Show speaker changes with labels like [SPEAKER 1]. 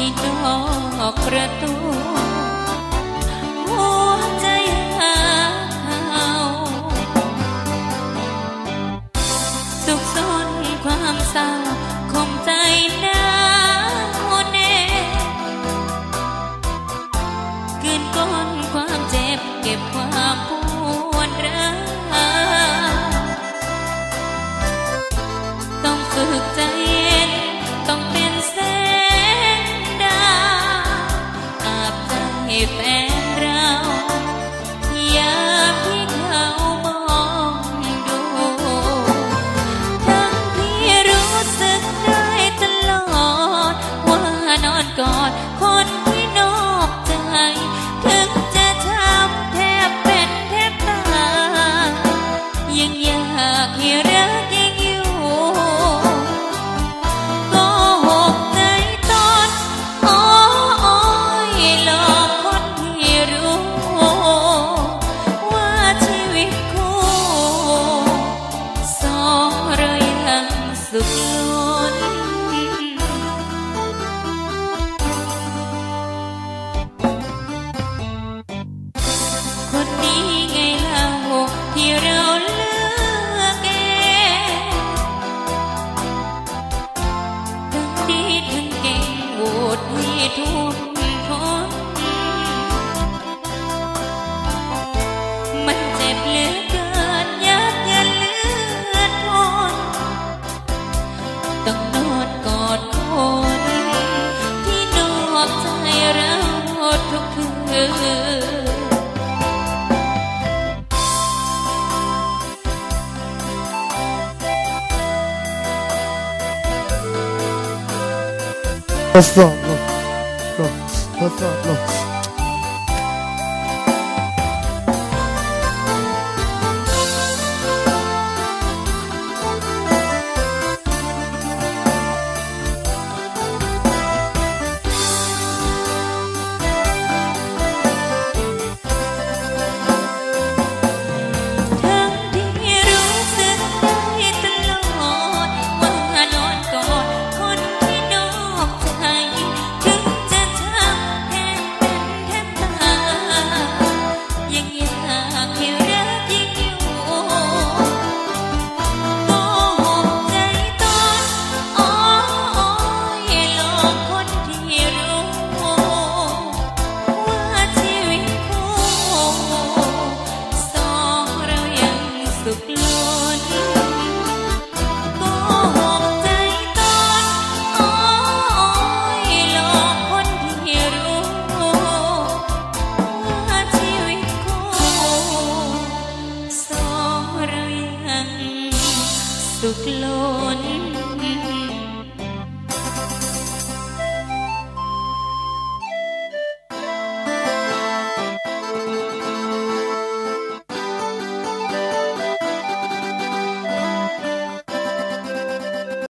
[SPEAKER 1] ជីចោក្រទូ คนที่นอกใจ ถึงจะช้ำแทบเป็นแทบตาย ยังอยากให้รักยังอยู่ก็หกใจตอนอ้อยหลอกคนที่รู้ ว่าชีวิตคู่สองเรายังสุข 벌써럭스럭스 럭. cực